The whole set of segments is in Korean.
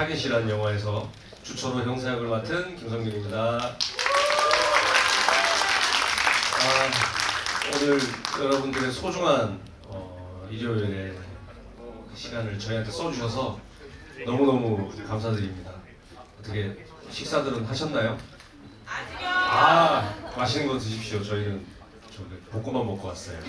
타겟이라는 영화에서 주철호 형사역을 맡은 김성균입니다. 아, 오늘 여러분들의 소중한 어, 일요일에 시간을 저희한테 써주셔서 너무너무 감사드립니다. 어떻게 식사들은 하셨나요? 아, 맛있는 거 드십시오. 저희는 저기 볶음밥 먹고 왔어요.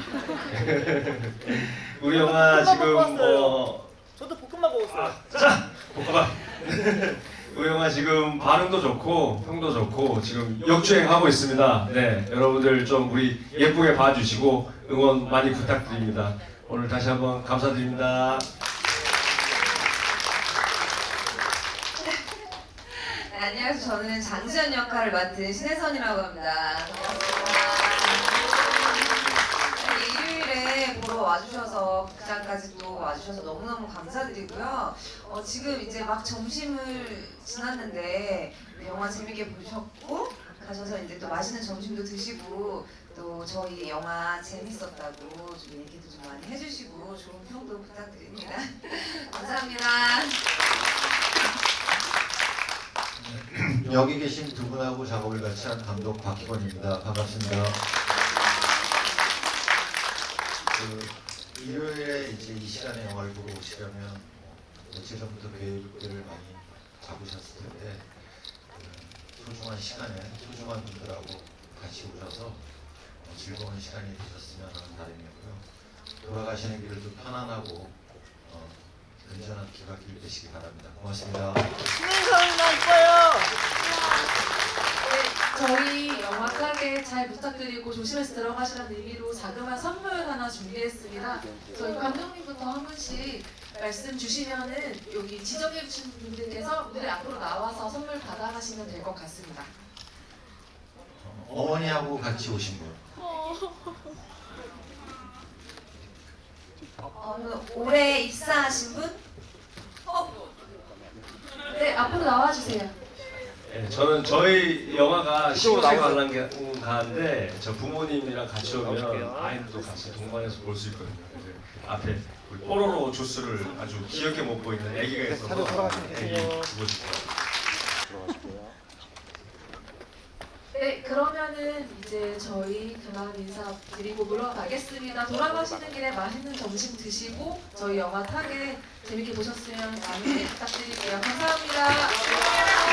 우리 영화 지금 어, 저도 볶음밥 먹었어요. 자, 우리 영화 지금 반응도 좋고 평도 좋고 지금 역주행하고 있습니다. 네, 여러분들 좀 우리 예쁘게 봐주시고 응원 많이 부탁드립니다. 오늘 다시 한번 감사드립니다. 네, 안녕하세요. 저는 장지연 역할을 맡은 신혜선이라고 합니다. 반갑습니다. 네, 와주셔서 극장까지 또 와주셔서 너무너무 감사드리고요. 어, 지금 이제 막 점심을 지났는데 영화 재밌게 보셨고 가셔서 이제 또 맛있는 점심도 드시고 또 저희 영화 재밌었다고 좀 얘기도 좀 많이 해주시고 좋은 평도 부탁드립니다. 감사합니다. 여기 계신 두 분하고 작업을 같이 한 감독 박희건입니다. 반갑습니다. 그 일요일에 이제 이 시간에 영화를 보러 오시려면 며칠 전부터 계획들을 많이 잡으셨을 텐데 그 소중한 시간에 소중한 분들하고 같이 오셔서 어, 즐거운 시간이 되셨으면 하는 바람이고요. 돌아가시는 길을 좀 편안하고 어, 안전한 귀갓길 되시기 바랍니다. 고맙습니다. 신혜선이나 이뻐요. 네, 저희 영화 타겟 잘 부탁드리고 조심해서 들어가시라는 의미로 자그마한 선물 하나 준비했습니다. 저희 감독님부터 한 분씩 말씀 주시면은 여기 지정해 주신 분들께서 무대 앞으로 나와서 선물 받아가시면 될 것 같습니다. 어머니하고 같이 오신 분. 어, 올해 입사하신 분? 어, 네, 앞으로 나와주세요. 네, 저는 저희 영화가 이쪽으로 시국에 나오세요. 관람 가는데 저 부모님이랑 같이 오면 아이들도 같이 동반해서 볼 수 있거든요. 그래서 앞에 우리 뽀로로 주스를 아주 귀엽게 먹고 있는 아기가 있어서 애기 되세요. 주고 싶어요. 네, 그러면은 이제 저희 그만 인사 드리고 물러가겠습니다. 돌아가시는 길에 맛있는 점심 드시고 저희 영화 타겟 재밌게 보셨으면 많이 부탁드릴게요. 감사합니다.